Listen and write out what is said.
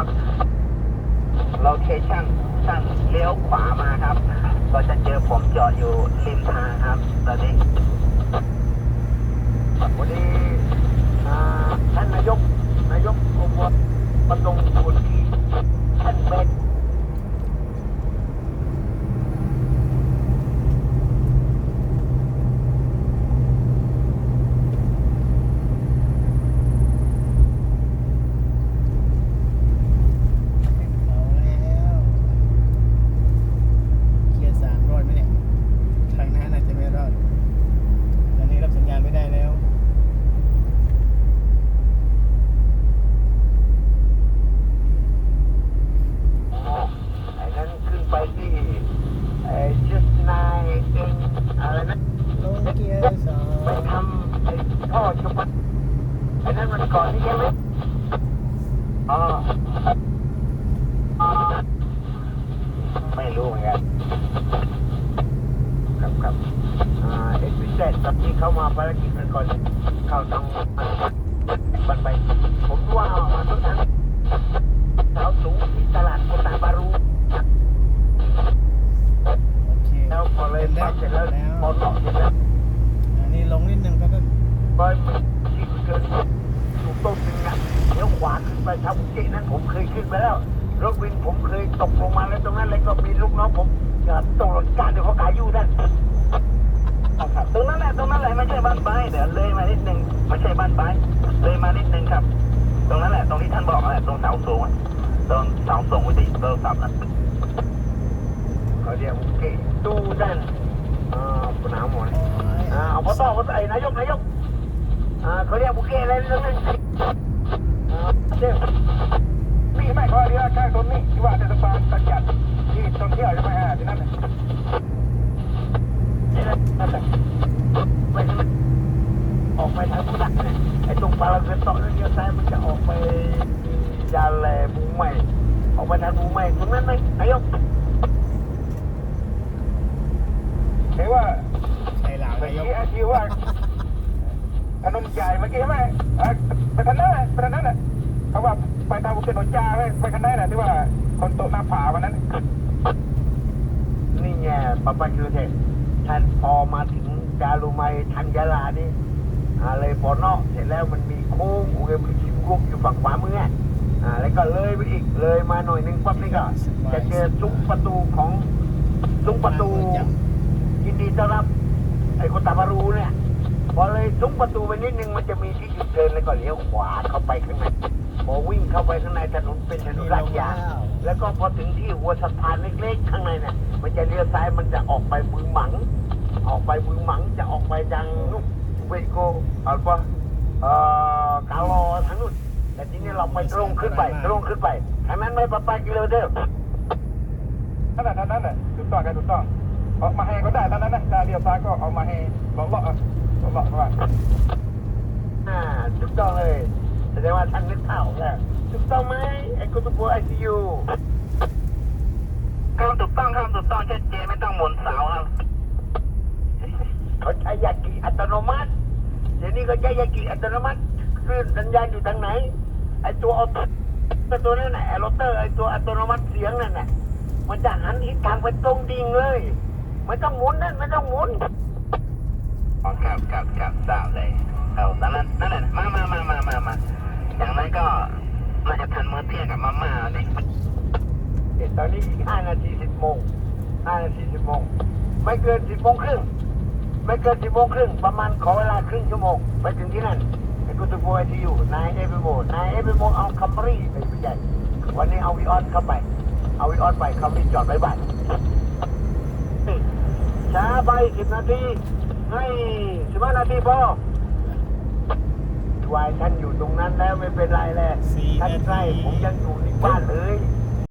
ครับโลเคชั่นช่างเลี้ยวขวามาครับ ก็จะเจอผมจอดอยู่ริมทางครับตอนนี้นี้อ่าท่านนายก นายกอบวบำรุงคุณที่ท่านเบน เอาแล้วเกียร์สามรอดไหมเนี่ยทางหน้าน่าจะไม่รอดตอนนี้รับสัญญาณไม่ได้แล้ว อ๋อไอ้นั้นขึ้นไปที่ไอ้ชิสนายเองอะไรนะ ลงเกียร์สอง ไปทำไอ้ท่อชุบ ไอ้นั้นมันก่อนนี่ใช่ไหมอ๋อไม่รู้เหมือนกันครับครับอ่าเอ็กซ์เซตกับที่เข้ามาภารกิจกันก่อนเข้าทางบันไป ผมว่ามันต้องทางสาวสูงที่ตลาดโคตาบารูโอเคแล้วพอเลยเป็นไปได้เสร็จแล้วแล้วพอต่อเสร็จแล้วอันนี้ลงนิดนึงก็ก็บอยที่เกิดถูกต้นหนึ่งอะเดี๋ยวขวาขึ้น ไปทางอุเกะนั้นผมเคยขึ้นไปแล้ว รถวินผมเคยตกลงมาแล้วตรงนั้นเลยก็มีลูกน้องผมจะตกรถการเดี๋ยวเขาขายอยู่นั่นครับตรงนั้นแหละตรงนั้นแหละไม่ใช่บ้านไม้เดี๋ยวเลยมานิดนึงไม่ใช่บ้านไม้เลยมานิดนึงครับ ตรงนั้นแหละตรงที่ท่านบอกนั่นแหละตรงเสาสูงอะตรงเสาสูงวิธีโทรศัพท์นะเขาเรียกอุเกะตู้นั่นอ่าปนาวหมดอ่าเอาพอต่อพอต่อไอ้นายกนายกอ่าเขาเรียกบุเก้อะไรเรื่องนั้นอ่า เดี๋ยวพี่ไม่เขาเรียกข้างตรงนี้ที่ว่าเทศบาลตัดจัดที่ท่องเที่ยวใช่ไหมฮะที่นั่นน่ะที่นั่นนั่นแหละไปออกไปทางพุทธเนี่ยไอ้ตรงปาราเซตอนั่นเลี้ยวซ้ายมันจะออกไปยาแลบุ้งใหม่ออกไปทางบุ้งใหม่ตรงนั้นไหมนายกเห็นว่าใช่หลาวเมื่อนายกกี้อาชีว่าขนมใหญ่เมื่อกี้ไหมเอ้ยไปทางนั้นแหละไปทางนั้นแหละ เขาว่าไปทางบุกเกตโนจ้าไปไปทางนั้นแหละที่ว่าคนโตหน้าผาวันนั้น นี่ไงปะปะคือเทท่านพอมาถึงจารุไมทางยะลานี่อะไรปอนอกเสร็จแล้วมันมีโค้งโอเคมันชิมกุกอยู่ฝั่งขวามืออะอ่าแล้วก็เลยไปอีกเลยมาหน่อยนึงปั๊บนี่ก็จะเจอซุ้มประตูของซุ้มประตูยินดีต้อนรับไอ้คนตาบารูเนี่ยพอเลยซุ้มประตูไปนิดนึงมันจะมีที่หยุดเดินแล้วก็เลี้ยวขวาเข้าไปข้างใน วิ่งเข้าไปข้างในถนนเป็นถนนลาดยางแล้วก็พอถึงที่หัวสะพานเล็กๆข้างในเนี่ยมันจะเลี้ยวซ้ายมันจะออกไปบึงหมัง ออกไปบึงหมังจะออกไปทางนู่นเวโกอัลปะเอ่อกาลอทางนู้นแต่ทีนี้เราไปตรงขึ้นไปตรงขึ้นไปทางนั้นไม่ปะไปกิโลเดอร์นั่นแหละนั่นแหละถูกต้องกันถูกต้องออกมาให้ก็ได้นั่นนะได้เลี้ยวซ้ายก็ออกมาให้หลอกเลาะหลอกเลาะว่าอ่าถูกต้องเลย แสดงว่าท่านนึกข่าวแล้วถูกต้องไหมไอ้กุตุปัวไอซียูครับถูกต้องครับถูกต้องชัดเจนไม่ต้องหมุนเสาครับเขาใช้ยากิอัตโนมัติเดี๋ยวนี้ก็ใช้ยากิอัตโนมัติคลื่นสัญญาณอยู่ทางไหนไอ้ตัวออโต้ไอ้ตัวนั้นน่ะไอ้โรเตอร์ไอ้ตัวอัตโนมัติเสียงนั่นน่ะมันจะหันทิศทางไปตรงดิ่งเลยไม่ต้องหมุนนั่นไม่ต้องหมุนอ๋อครับครับครับทราบเลย เอาตอนนั้นนั่นแหละมามามามามามาอย่างนั้นก็น่าจะทันมื้อเที่ยงกับมาม่าเนี่ยเดี๋ยวตอนนี้อีกห้านาทีสิบโมงห้านาทีสิบโมงไม่เกินสิบโมงครึ่งไม่เกินสิบโมงครึ่งประมาณขอเวลาครึ่งชั่วโมงไปถึงที่นั่นไอ้กุตุโบไอที่อยู่นายเอฟโมนายเอฟโมเอาคัมรี่ไปไม่ใหญ่วันนี้เอาวิออนเข้าไป เอาวิออนไปคัมรี่จอดไว้บ้านนี่ช้าไปสิบนาทีให้สิบห้านาทีพอ วายท่านอยู่ตรงนั้นแล้วไม่เป็นไรเลยสี่ท่านนาใกล้ทีผมยังอยู่ในบ้านเลย